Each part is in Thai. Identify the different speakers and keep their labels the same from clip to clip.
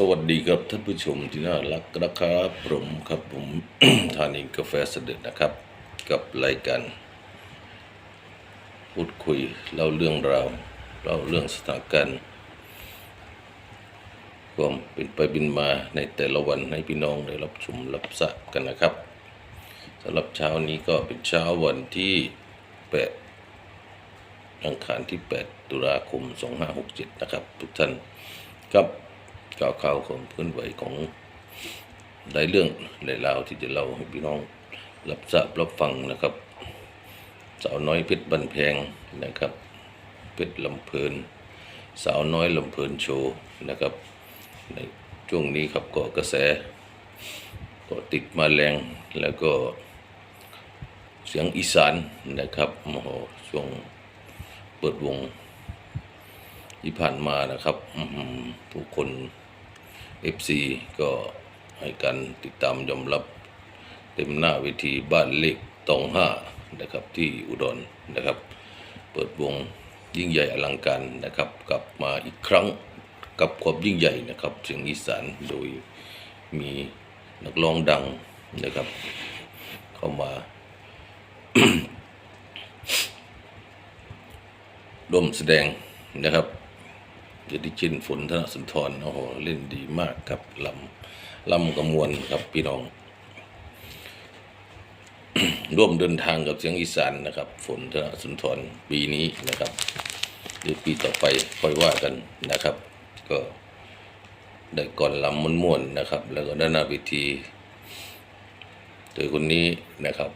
Speaker 1: สวัสดีครับท่านผู้ชมที่น่ารักนะครับผมครับผมทานินกาแฟเสด็จนะครับ กับรายการพูดคุยเล่าเรื่องราวเล่าเรื่องสถานการณ์ความเป็นไปบินมาในแต่ละวันให้พี่น้องได้รับชมรับทราบกันนะครับสำหรับเช้านี้ก็เป็นเช้าวันที่แปดอังคารที่ 8 ตุลาคม 2567 นะครับ ทุกท่านครับ ข่าวข่าวของเคลื่อนไหวของหลายเรื่องหลายราวที่จะเล่าให้พี่น้องรับทราบรับฟังนะครับ สาวน้อยเพชรบันแพงนะครับ เพชรลำเพลิน สาวน้อยลำเพลินโชว์นะครับ ในช่วงนี้ครับก็กระแส ก็ติดมาแรงแล้วก็เสียงอีสานนะครับโอ้โหช่วงเปิดวงที่ผ่านมานะครับผู้คน FC ก็ให้การติดตามยอมรับเต็มหน้าเวทีบ้านเล็กตองห้านะครับที่อุดรนะครับ เปิดวงยิ่งใหญ่อลังการนะครับ กลับมาอีกครั้งกับความยิ่งใหญ่นะครับเสียงอีสานโดยมีนักร้องดังนะครับ เข้ามาร่วมแสดงนะครับ ยติชินฝนธนสุนทรโอ้โหเล่นดีมากครับลำลำกระมวลครับพี่น้อง ร่วมเดินทางกับเสียงอีสานนะครับ ฝนธนสุนทรปีนี้นะครับเดี๋ยวปีต่อไปค่อยว่ากันนะครับ ก็ได้ก่อนลำม่วนๆนะครับ แล้วก็ด้านหน้าเวทีโดยคนนี้นะครับ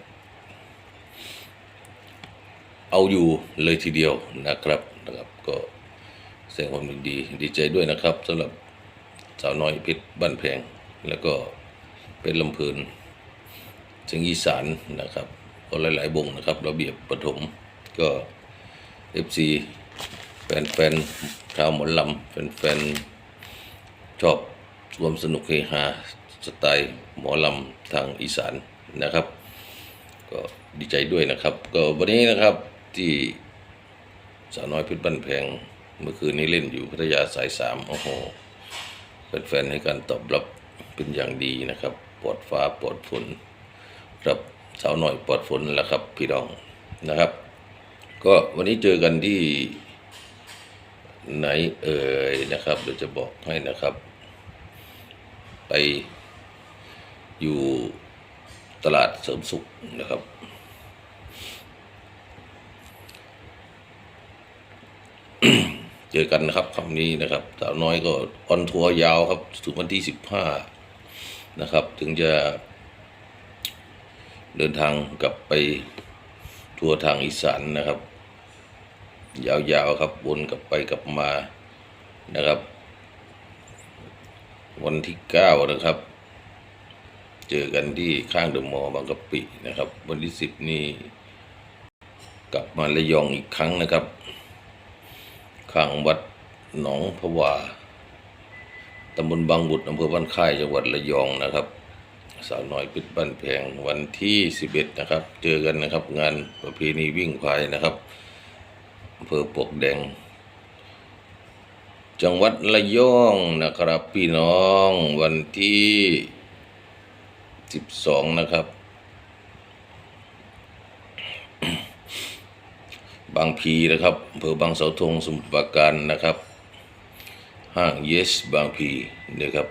Speaker 1: เอาอยู่เลยทีเดียวนะครับนะครับก็ แสดงความดีดีใจด้วยนะครับสำหรับสาวน้อยเพชรบ้านแพง แล้วก็เป็นลำเพลินเสียงอีสานนะครับก็หลายๆวงนะครับ ระเบียบปฐมก็เอฟซีแฟนๆชาวหมอลำแฟนๆชอบรวมสนุกเฮฮาสไตล์หมอลำทางอีสานนะครับ ก็ดีใจด้วยนะครับ ก็วันนี้นะครับที่สาวน้อยเพชรบ้านแพง เมื่อคืนนี้เล่นอยู่พัทยาสายสามโอ้โหแฟนๆให้การตอบรับเป็นอย่างดีนะครับปลอดฟ้าปลอดฝนครับสาวน้อยปลอดฝนแล้วครับพี่น้องนะครับ ก็วันนี้เจอกันที่ไหนเอ่ยนะครับเดี๋ยวจะบอกให้นะครับ ไปอยู่ตลาดเสริมสุขนะครับ เจอกันนะครับคำนี้นะครับสาวน้อยก็ออนทัวร์ยาวครับถึงวันที่สิบห้านะครับ ถึงจะเดินทางกลับไปทัวร์ทางอีสานนะครับ ยาวๆครับวนกลับไปกลับมานะครับ วันที่เก้านะครับ เจอกันที่ข้างเดอะมอลล์บางกะปินะครับ วันที่สิบนี่กลับมาระยองอีกครั้งนะครับ ข้างวัดหนองพะวาตำบลบางบุตรอำเภอบ้านค่ายจังหวัดระยองนะครับ สาวน้อยปิดบ้านแพงวันที่ 11 นะครับ เจอกันนะครับงานประเพณีวิ่งควายนะครับอำเภอปวกแดง จังหวัดระยองนะครับพี่น้องวันที่ 12 นะครับางพีนะครับอำเภอบางเสาธงสมุทรปราการนะครับ ห้างเยสบางพีนะครับ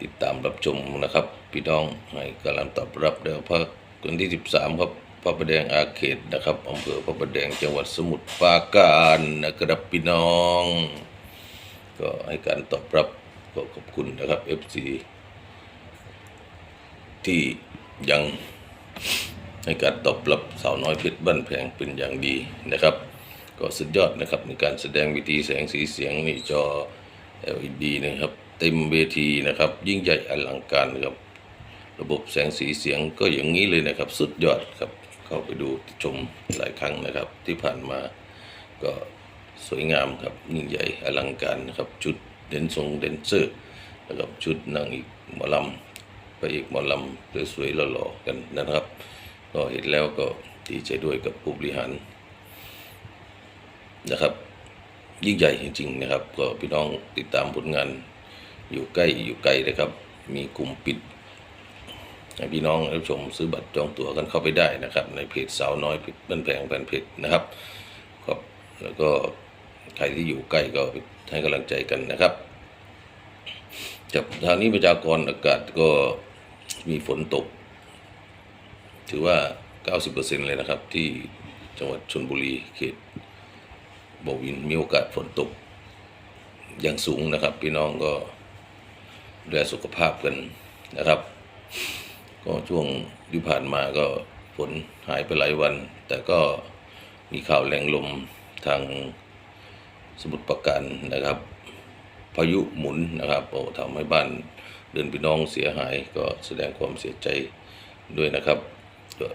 Speaker 1: ติดตามรับชมนะครับ พี่น้องให้กำลังตอบรับเดี๋ยวพักวันที่ 13 ครับพระประแดงอาเขตนะครับอำเภอพระประแดงจังหวัดสมุทรปราการนะครับพี่น้อง ก็ให้การตอบรับก็ขอบคุณนะครับ FC ที่ยัง ให้การตอบรับสาวน้อยเพชรบ้านแพงเป็นอย่างดีนะครับ ก็สุดยอดนะครับในการแสดงวิธีแสงสีเสียงนี่จอ LED นะครับเต็มเวทีนะครับ ยิ่งใหญ่อลังการนะครับระบบแสงสีเสียงก็อย่างนี้เลยนะครับ สุดยอดครับเข้าไปดูชมหลายครั้งนะครับ ที่ผ่านมาก็สวยงามครับยิ่งใหญ่อลังการนะครับชุดเดนทรงเดนเซอร์นะครับชุดนางอีกหมอลำไปอีกหมอลำสวยๆหล่อๆกันนะครับ ก็เห็นแล้วก็ดีใจด้วยกับผู้บริหารนะครับ ยิ่งใหญ่จริง ๆ นะครับ ก็พี่น้องติดตามผลงานอยู่ใกล้อยู่ไกลนะครับ มีกลุ่มปิดให้พี่น้องรับชมซื้อบัตรจองตั๋วกันเข้าไปได้นะครับ ในเพจสาวน้อยเพชรบ้านแพงแฟนเพจนะครับครับแล้วก็ใครที่อยู่ใกล้ก็ให้กำลังใจกันนะครับจากทางนี้ประชากรอากาศก็มีฝนตก ถือว่า 90%เลยนะครับ ที่จังหวัดชนบุรีเขตบวินมีโอกาสฝนตกอย่างสูงนะครับ พี่น้องก็ดูแลสุขภาพกันนะครับ ก็ช่วงที่ผ่านมาก็ฝนหายไปหลายวัน แต่ก็มีข่าวแรงลมทางสมุทรปราการนะครับ พายุหมุนนะครับโอ้ทำให้บ้านเดินพี่น้องเสียหายก็แสดงความเสียใจด้วยนะครับ ก็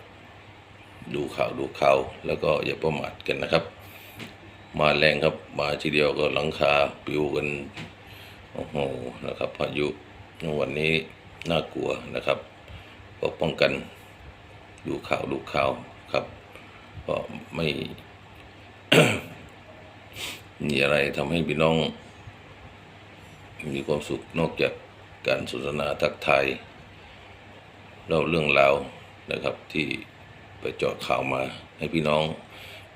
Speaker 1: ดูข่าวดูข่าวแล้วก็อย่าประมาทกันนะครับ มาแรงครับมาทีเดียวก็หลังคาปิวกันโอ้โหนะครับพายุวันนี้น่ากลัวนะครับก็ป้องกันดูข่าวดูข่าวครับก็ไม่มีอะไรทำให้พี่น้อง มีความสุขนอกจากการสนทนาทักทายเล่าเรื่องราว นะครับ ที่ไปเจาะข่าวมาให้พี่น้อง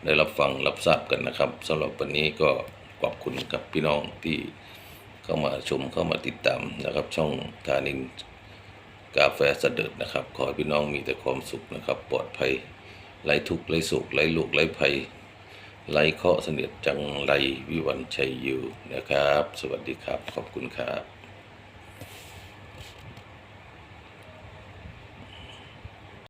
Speaker 1: ได้รับฟังรับทราบกันนะครับสำหรับวันนี้ก็ขอบคุณกับพี่น้องที่เข้ามาชมเข้ามาติดตามนะครับ ช่องทานินกาแฟเสด็จนะครับ ขอให้พี่น้องมีแต่ความสุขนะครับ ปลอดภัยไร้ทุกข์ไร้สุขไร้ลูกไร้ภัยไร้เคราะห์เสนียดจังไรวิวันชัยอยู่นะครับ สวัสดีครับ ขอบคุณครับ